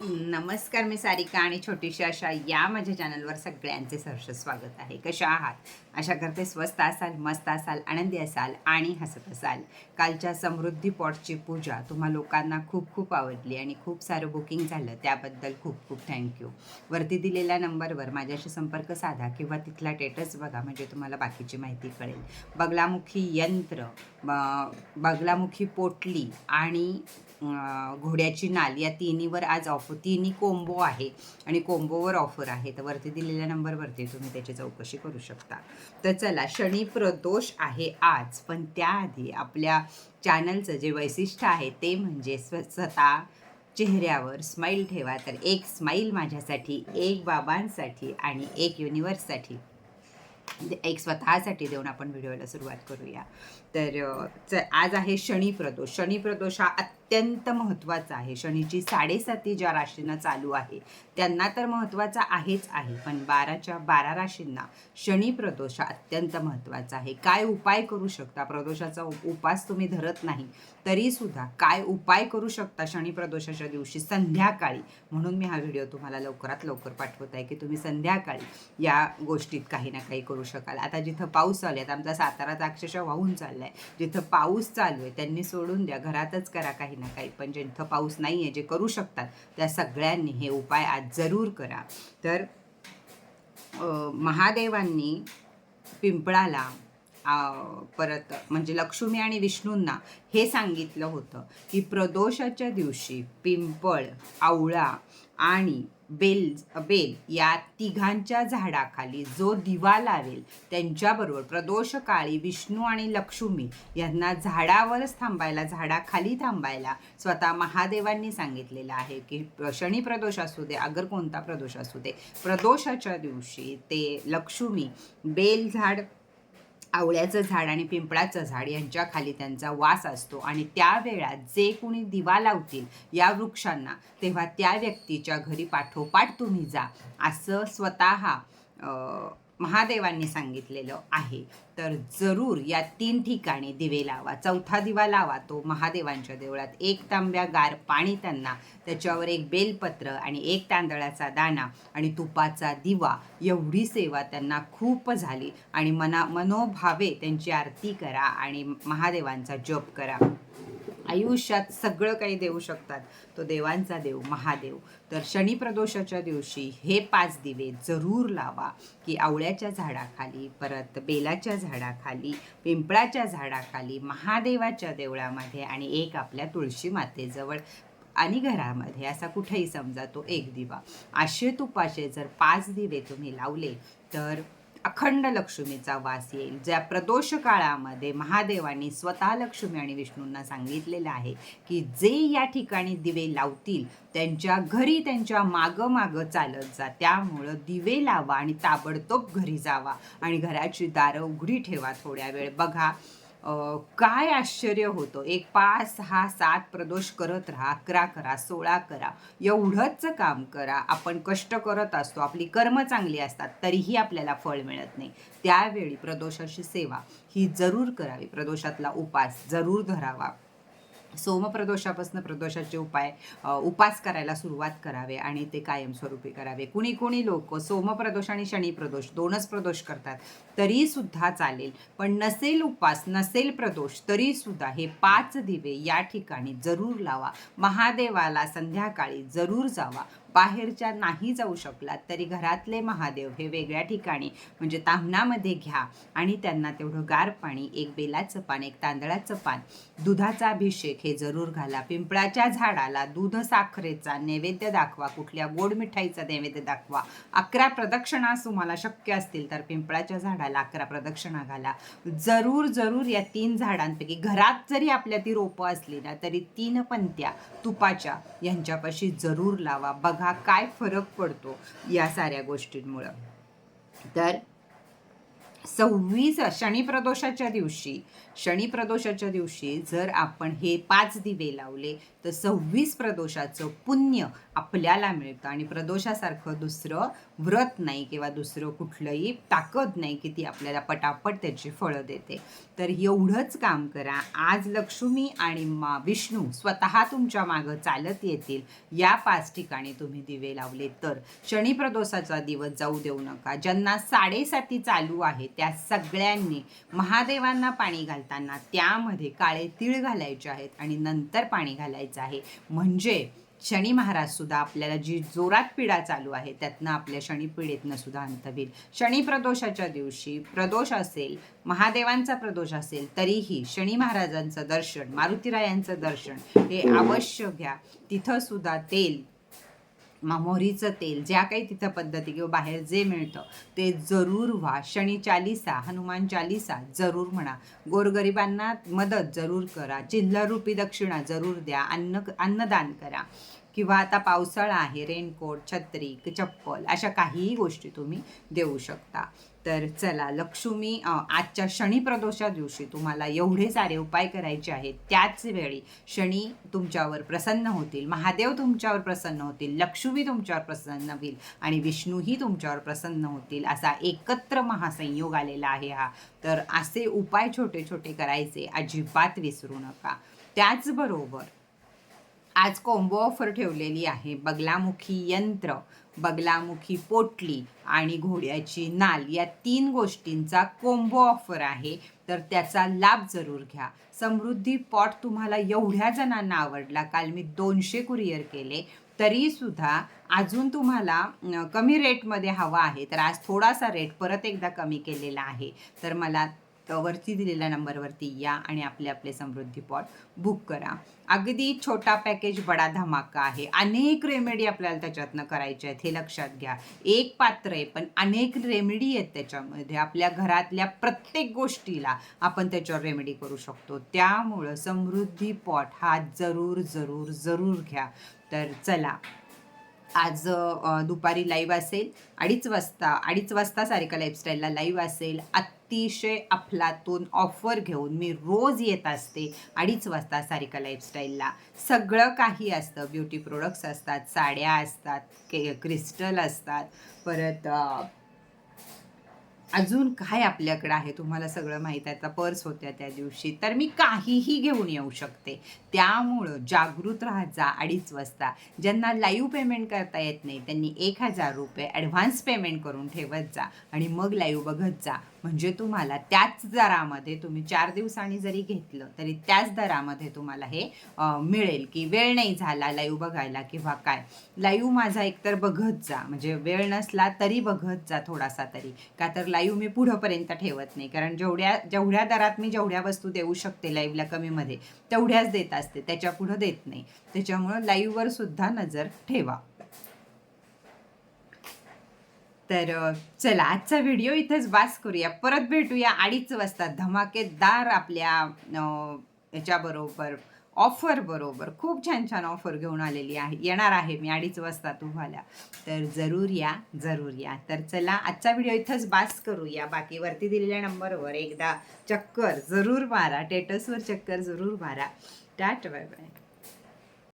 नमस्कार मी सारिका आणि छोटीशी अशा या माझ्या चॅनलवर सगळ्यांचे सहर्ष स्वागत आहे. कशा आहात? अशा करते स्वस्त असाल मस्त असाल आनंदी असाल आणि हसत असाल. कालच्या समृद्धी पॉटची पूजा तुम्हा लोकांना खूप खूप आवडली आणि खूप सारं बुकिंग झालं त्याबद्दल खूप खूप थँक्यू वरती दिलेल्या नंबरवर माझ्याशी संपर्क साधा किंवा तिथला टेटस बघा म्हणजे तुम्हाला बाकीची माहिती कळेल. बगलामुखी यंत्र ब- बगलामुखी पोटली आणि घोड्याची नाल या तिन्हीवर आज ऑफर तिन्ही कोंबो आहे आणि कोंबोवर ऑफर आहे तर वरती दिलेल्या नंबरवरती तुम्ही त्याची चौकशी करू शकता. तर चला शनी प्रदोष आहे आज. पण त्याआधी आपल्या चॅनलचं जे वैशिष्ट्य आहे ते म्हणजे स्व स्वतः चेहऱ्यावर स्माईल ठेवा. तर एक स्माईल माझ्यासाठी एक बाबांसाठी आणि एक युनिवर्ससाठी म्हणजे एक स्वतःसाठी देऊन आपण व्हिडिओला सुरुवात करूया. तर च आज आहे शनी प्रदोष. शनी प्रदोष हा अत्यंत महत्त्वाचा आहे. शनीची साडेसाती ज्या राशींना चालू आहे त्यांना तर महत्त्वाचा आहेच आहे. पण बाराच्या बारा राशींना शनी प्रदोष हा अत्यंत महत्त्वाचा आहे. काय उपाय करू शकता? प्रदोषाचा उप- उपास तुम्ही धरत नाही तरीसुद्धा काय उपाय करू शकता शनी प्रदोषाच्या दिवशी? संध्याकाळी. म्हणून मी हा व्हिडिओ तुम्हाला लवकरात लवकर पाठवत आहे की तुम्ही संध्याकाळी या गोष्टीत काही ना काही करू शकाल. आता जिथं पाऊस चालू आहे आमचा साताराचा अक्षरशः वाहून चाललाय. जिथं पाऊस चालू आहे त्यांनी सोडून द्या घरातच करा काही ना काही. पण जिथं पाऊस नाही आहे जे करू शकतात त्या सगळ्यांनी हे उपाय आज जरूर करा. तर महादेवांनी पिंपळाला परत म्हणजे लक्ष्मी आणि विष्णूंना हे सांगितलं होतं की प्रदोषाच्या दिवशी पिंपळ आवळा आणि बेल बेल या तिघांच्या झाडाखाली जो दिवा लावेल त्यांच्याबरोबर प्रदोष काळी विष्णू आणि लक्ष्मी यांना झाडावरच थांबायला झाडाखाली थांबायला स्वतः महादेवांनी सांगितलेलं आहे की शनी प्रदोष असू दे अगर कोणता प्रदोष असू दे प्रदोषाच्या दिवशी ते लक्ष्मी बेल झाड आवळ्याचं झाड आणि पिंपळाचं झाड यांच्या खाली त्यांचा वास असतो. आणि त्या वेळात जे कोणी दिवा लावतील या वृक्षांना तेव्हा त्या व्यक्तीच्या घरी पाठोपाठ तुम्ही जा. असं स्वतः महादेवांनी सांगितलेलं आहे. तर जरूर या तीन ठिकाणी दिवे लावा. चौथा दिवा लावा. तो महादेवांच्या देवळात एक तांब्या गार पाणी त्यांना त्याच्यावर एक बेलपत्र आणि एक तांदळाचा दाणा आणि तुपाचा दिवा. एवढी सेवा त्यांना खूप झाली आणि मना मनोभावे त्यांची आरती करा आणि महादेवांचा जप करा. आयुष्यात सगळं काही देऊ शकतात. तो देवांचा देव महादेव. तर शनी प्रदोषाच्या दिवशी हे पाच दिवे जरूर लावा की आवळ्याच्या झाडाखाली परत बेलाच्या झाडाखाली पिंपळाच्या झाडाखाली महादेवाच्या देवळामध्ये आणि एक आपल्या तुळशी मातेजवळ आणि घरामध्ये असा कुठेही समजा तो एक दिवा. आशे तुपाचे जर पाच दिवे तुम्ही लावले तर अखंड लक्ष्मीचा वास येईल ज्या प्रदोष काळामध्ये महादेवांनी स्वतः लक्ष्मी आणि विष्णूंना सांगितलेलं आहे की जे या ठिकाणी दिवे लावतील त्यांच्या घरी त्यांच्या मागं मागं चालत जा. त्यामुळं दिवे लावा आणि ताबडतोब घरी जावा आणि घराची दारं उघडी ठेवा थोड्या वेळ. बघा काय आश्चर्य होतं? एक पाच सहा सात प्रदोष करत राहा अकरा करा सोळा करा एवढंच काम करा. आपण कष्ट करत असतो आपली कर्म चांगली असतात तरीही आपल्याला फळ मिळत नाही. त्यावेळी प्रदोषाची सेवा ही जरूर करावी. प्रदोषातला उपास जरूर धरावा. सोमप्रदोषापासून प्रदोषाचे उपाय उपास करायला सुरुवात करावे आणि ते कायमस्वरूपी करावे. कुणी कुणी लोक सोमप्रदोष आणि शनी प्रदोष दोनच प्रदोष करतात तरी सुद्धा चालेल. पण नसेल उपास नसेल प्रदोष तरी सुद्धा हे पाच दिवे या ठिकाणी जरूर लावा. महादेवाला संध्याकाळी जरूर जावा. बाहेरच्या नाही जाऊ शकलात तरी घरातले महादेव हे वेगळ्या ठिकाणी म्हणजे ताम्हणामध्ये घ्या. आणि त्यांना तेवढं गार पाणी एक बेलाचं पान एक तांदळाचं पान दुधाचा अभिषेक हे जरूर घाला. पिंपळाच्या झाडाला दूध साखरेचा नैवेद्य दाखवा. कुठल्या गोड मिठाईचा नैवेद्य दाखवा. अकरा प्रदक्षिणा तुम्हाला शक्य असतील तर पिंपळाच्या झाडाला अकरा प्रदक्षिणा घाला. जरूर जरूर या तीन झाडांपैकी घरात जरी आपल्या ती रोपं असली ना तरी तीन पंत्या तुपाच्या यांच्यापाशी जरूर लावा. बघा काय फरक पडतो या साऱ्या गोष्टींमुळं. तर सव्वीस शनी प्रदोषाच्या दिवशी शनी प्रदोषाच्या दिवशी जर आपण हे पाच दिवे लावले तर सव्वीस प्रदोषाचं पुण्य आपल्याला मिळतं आणि प्रदोषासारखं दुसरं व्रत नाही किंवा दुसरं कुठलंही ताकद नाही की ती आपल्याला पटापट त्याची फळं देते. तर एवढंच काम करा. आज लक्ष्मी आणि मा विष्णू स्वतः तुमच्या मागं चालत येतील. या पाच ठिकाणी तुम्ही दिवे लावले तर. शनी प्रदोषाचा दिवस जाऊ देऊ नका. ज्यांना साडेसाती चालू आहे त्या सगळ्यांनी महादेवांना पाणी घालताना त्यामध्ये काळे तीळ घालायचे आहेत आणि नंतर पाणी घालायचं आहे. म्हणजे शनी महाराज सुद्धा आपल्याला जी जोरात पिढा चालू आहे त्यातनं आपल्या शनी पिढेतनं सुद्धा अंत होईल. शनी प्रदोषाच्या दिवशी प्रदोष असेल महादेवांचा प्रदोष असेल तरीही शनी महाराजांचं दर्शन मारुतीरायांचं दर्शन हे. अवश्य घ्या. तिथं सुद्धा तेल मोहरीचं तेल ज्या काही तिथं पद्धती किंवा बाहेर जे मिळतं ते जरूर व्हा. शनी चालिसा हनुमान चालिसा जरूर म्हणा. गोरगरिबांना मदत जरूर करा. चिल्लरूपी दक्षिणा जरूर द्या. अन्न अन्नदान करा. किंवा आता पावसाळा आहे रेनकोट छत्री चप्पल अशा काहीही गोष्टी तुम्ही देऊ शकता. तर चला लक्ष्मी आजच्या शनी प्रदोषा दिवशी तुम्हाला एवढे सारे उपाय करायचे आहेत. त्याच वेळी शनी तुमच्यावर प्रसन्न होतील महादेव तुमच्यावर प्रसन्न होतील लक्ष्मी तुमच्यावर प्रसन्न होईल आणि विष्णूही तुमच्यावर प्रसन्न होतील असा एकत्र महासंयोग आलेला आहे हा. तर असे उपाय छोटे छोटे करायचे अजिबात विसरू नका. त्याचबरोबर आज कोंबो ऑफर ठेवलेली आहे. बगलामुखी यंत्र बगलामुखी पोटली आणि घोड्याची नाल या तीन गोष्टींचा कोंबो ऑफर आहे. तर त्याचा लाभ जरूर घ्या. समृद्धी पॉट तुम्हाला एवढ्या जणांना आवडला. काल मी दोनशे कुरिअर केले. तरीसुद्धा अजून तुम्हाला कमी रेटमध्ये हवा आहे. तर आज थोडासा रेट परत एकदा कमी केलेला आहे. तर मला वरती दिलेल्या नंबरवरती या आणि आपले आपले समृद्धी पॉट बुक करा. अगदी छोटा पॅकेज बडा धमाका आहे. अनेक रेमेडी आपल्याला त्याच्यातनं करायच्या आहेत हे लक्षात घ्या. एक पात्र आहे पण अनेक रेमेडी आहेत त्याच्यामध्ये. आपल्या घरातल्या प्रत्येक गोष्टीला आपण त्याच्यावर रेमेडी करू शकतो. त्यामुळं समृद्धी पॉट हा जरूर जरूर जरूर घ्या. तर चला आज दुपारी लाईव्ह असेल अडीच वाजता अडीच वाजता सारिका लाईफस्टाईलला लाईव्ह असेल अतिशय अफलातून ऑफर घेऊन मी रोज येत असते अडीच वाजता सारिका लाईफस्टाईलला सगळं काही असतं. ब्युटी प्रोडक्ट्स असतात साड्या असतात के क्रिस्टल असतात परत अजून काय आपल्याकडं आहे? तुम्हाला सगळं माहीत आहे. आता पर्स होत्या त्या दिवशी. तर मी काहीही घेऊन येऊ शकते. त्यामुळं जागृत राहत जा अडीच वाजता ज्यांना लाईव्ह पेमेंट करता येत नाही त्यांनी एक हजार रुपये ॲडव्हान्स पेमेंट करून ठेवत जा आणि मग लाईव्ह बघत जा. म्हणजे तुम्हाला त्याच दरामध्ये तुम्ही चार दिवसांनी जरी घेतलं तरी त्याच दरामध्ये तुम्हाला हे मिळेल की वेळ नाही झाला लाईव्ह बघायला किंवा काय. लाईव्ह माझा एकतर बघत जा. म्हणजे वेळ नसला तरी बघत जा थोडासा तरी. का तर लाईव्ह मी पुढंपर्यंत ठेवत नाही. कारण जेवढ्या जेवढ्या दरात मी जेवढ्या वस्तू देऊ शकते लाईव्हला कमीमध्ये तेवढ्याच देत असते त्याच्या पुढं देत नाही. त्याच्यामुळं लाईव्हवर सुद्धा नजर ठेवा. तर चला आजचा व्हिडिओ इथेच बास करूया. परत भेटूया अडीच वाजता धमाकेदार आपल्या याच्याबरोबर ऑफर बरोबर. खूप छान छान ऑफर घेऊन आलेली आहे. येणार आहे मी अडीच वाजता तुम्हाला. तर जरूर या जरूर या. तर चला आजचा व्हिडिओ इथंच बास करूया बाकी वरती दिलेल्या नंबरवर एकदा चक्कर जरूर मारा. टेटसवर चक्कर जरूर मारा. टाट बाय बाय.